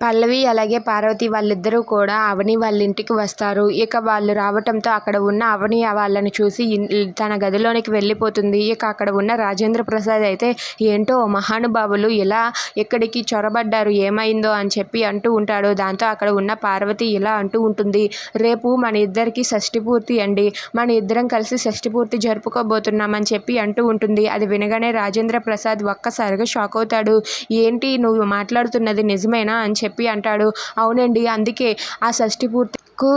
పల్లవి అలాగే పార్వతి వాళ్ళిద్దరూ కూడా అవని వాళ్ళ ఇంటికి వస్తారు. ఇక వాళ్ళు రావటంతో అక్కడ ఉన్న అవని వాళ్ళని చూసి తన గదిలోనికి వెళ్ళిపోతుంది. ఇక అక్కడ ఉన్న రాజేంద్ర ప్రసాద్ అయితే ఏంటో మహానుభావులు ఇలా ఇక్కడికి చొరబడ్డారు? ఏమైందో? అని చెప్పి అంటూ ఉంటాడు. దాంతో అక్కడ ఉన్న పార్వతి ఇలా అంటూ ఉంటుంది రేపు మన ఇద్దరికి షష్ఠి పూర్తి అండి. మన ఇద్దరం కలిసి షష్ఠి పూర్తి జరుపుకోబోతున్నామని చెప్పి అంటూ ఉంటుంది. అది వినగానే రాజేంద్ర ప్రసాద్ ఒక్కసారిగా షాక్ అవుతాడు. ఏంటి నువ్వు మాట్లాడుతున్నది నిజమేనా? అని చెప్పి చెప్పి అంటాడు. అవునండి అందుకే ఆ షష్ఠి పూర్తికు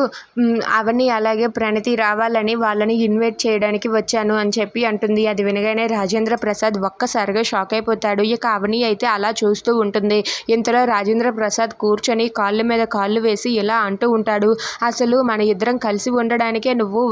అవని అలాగే ప్రణతి రావాలని వాళ్ళని ఇన్వైట్ చేయడానికి వచ్చాను అని చెప్పి అంటుంది. అది వినగానే రాజేంద్ర ప్రసాద్ ఒక్కసారిగా షాక్ అయిపోతాడు. ఇక అవని అయితే అలా చూస్తూ ఉంటుంది. ఇంతలో రాజేంద్ర ప్రసాద్ కూర్చొని కాళ్ళ మీద కాళ్ళు వేసి ఇలా అంటూ ఉంటాడు. అసలు మన ఇద్దరం కలిసి ఉండడానికే నువ్వు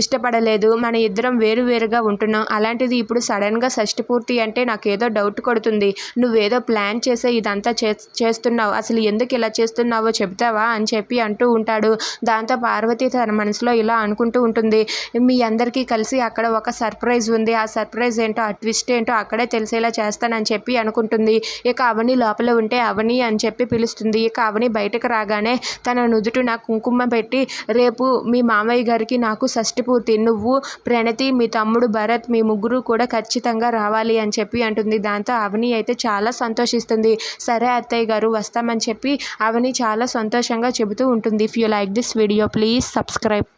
ఇష్టపడలేదు. మన ఇద్దరం వేరు వేరుగా ఉంటున్నాం. అలాంటిది ఇప్పుడు సడన్గా షష్ఠి పూర్తి అంటే నాకు ఏదో డౌట్ కొడుతుంది. నువ్వేదో ప్లాన్ చేసే ఇదంతా చే చేస్తున్నావు. అసలు ఎందుకు ఇలా చేస్తున్నావో చెప్తావా అని చెప్పి అంటూ ఉంటాడు. దాంతో పార్వతి తన మనసులో ఇలా అనుకుంటూ ఉంటుంది. మీ అందరికీ కలిసి అక్కడ ఒక సర్ప్రైజ్ ఉంది. ఆ సర్ప్రైజ్ ఏంటో ఆ ట్విస్ట్ ఏంటో అక్కడే తెలిసేలా చేస్తానని చెప్పి అనుకుంటుంది. ఇక అవని లోపల ఉంటే అవని అని చెప్పి పిలుస్తుంది. ఇక అవని బయటకు రాగానే తన నుదుటున కుంకుమ పెట్టి రేపు మీ మామయ్య గారికి నాకు షష్ఠి పూర్తి. నువ్వు ప్రణతి మీ తమ్ముడు భరత్ మీ ముగ్గురు కూడా ఖచ్చితంగా రావాలి అని చెప్పి అంటుంది. దాంతో అవని అయితే చాలా సంతోషిస్తుంది. సరే అత్తయ్య గారు వస్తామని చెప్పి అవని చాలా సంతోషంగా చెబుతూ ఉంటుంది. If you like this video please subscribe